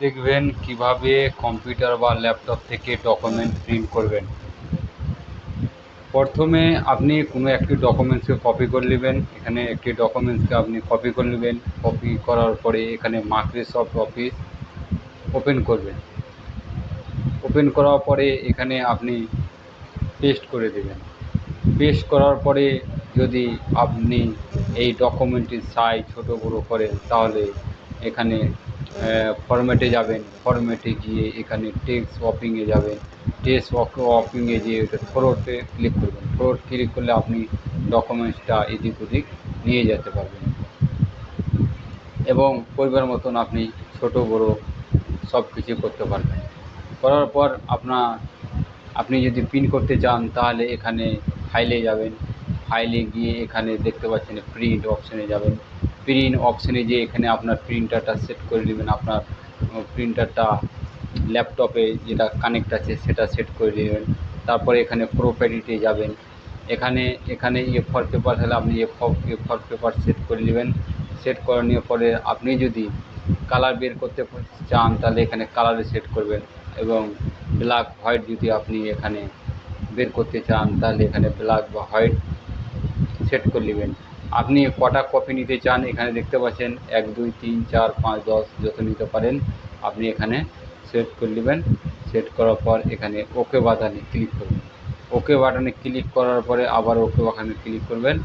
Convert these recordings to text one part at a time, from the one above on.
দেখবেন কীভাবে কম্পিউটার বা ল্যাপটপ থেকে ডকুমেন্ট প্রিন্ট করবেন। প্রথমে আপনি কোনো একটি ডকুমেন্টসকে কপি করে নেবেন। এখানে একটি ডকুমেন্টসকে আপনি কপি করে নেবেন। কপি করার পরে এখানে মাইক্রোসফট অফিস ওপেন করবেন। ওপেন করার পরে এখানে আপনি পেস্ট করে দেবেন। পেস্ট করার পরে যদি আপনি এই ডকুমেন্টটির সাইজ ছোটো বড়ো করেন, তাহলে এখানে ফরম্যাটে যাবেন ফরম্যাটে গিয়ে এখানে টেক্সট ওয়াপিংয়ে যাবেন টেক্সট ওয়াপিংয়ে গিয়ে এটা থ্রোতে ক্লিক করবেন। থ্রোট ক্লিক করলে আপনি ডকুমেন্টসটা এদিক ওদিক নিয়ে যেতে পারবেন। এবং পরিবার মতন আপনি ছোটো, বড় সব কিছু করতে পারবেন। করার পর আপনার, আপনি যদি প্রিন্ট করতে চান তাহলে এখানে ফাইলে যাবেন। ফাইলে গিয়ে এখানে দেখতে পাচ্ছেন প্রিন্ট অপশানে যাবেন। প্রিন্ট অপশানে যেয়ে এখানে আপনার প্রিন্টারটা সেট করে নেবেন আপনার প্রিন্টারটা ল্যাপটপে যেটা কানেক্ট আছে সেটা সেট করে নেবেন তারপরে এখানে প্রোপার্টিতে যাবেন। এখানে এখানে এ ফর পেপার হলে আপনি A for A for paper set করে নেবেন। সেট করে নেওয়ার পরে আপনি যদি কালার বের করতে চান তাহলে এখানে কালারে সেট করবেন এবং ব্ল্যাক হোয়াইট যদি আপনি এখানে বের করতে চান তাহলে এখানে ব্ল্যাক বা হোয়াইট সেট করে নেবেন। আপনি কটা কপি নিতে চান, এখানে দেখতে পাচ্ছেন এক, দুই, তিন, চার, পাঁচ, দশ, যত নিতে পারেন, আপনি এখানে সেট করে নেবেন। সেট করার পর এখানে ওকে বাটনে ক্লিক করবেন ওকে বাটনে ক্লিক করার পরে আবার ওকে বাটনে ক্লিক করবেন।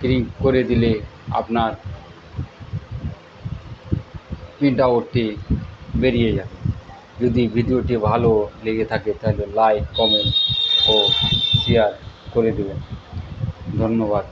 ক্লিক করে দিলে আপনার প্রিন্ট আউটটি বেরিয়ে যাবে। যদি ভিডিওটি ভালো লেগে থাকে তাহলে লাইক কমেন্ট ও শেয়ার করে দেবেন। ধন্যবাদ।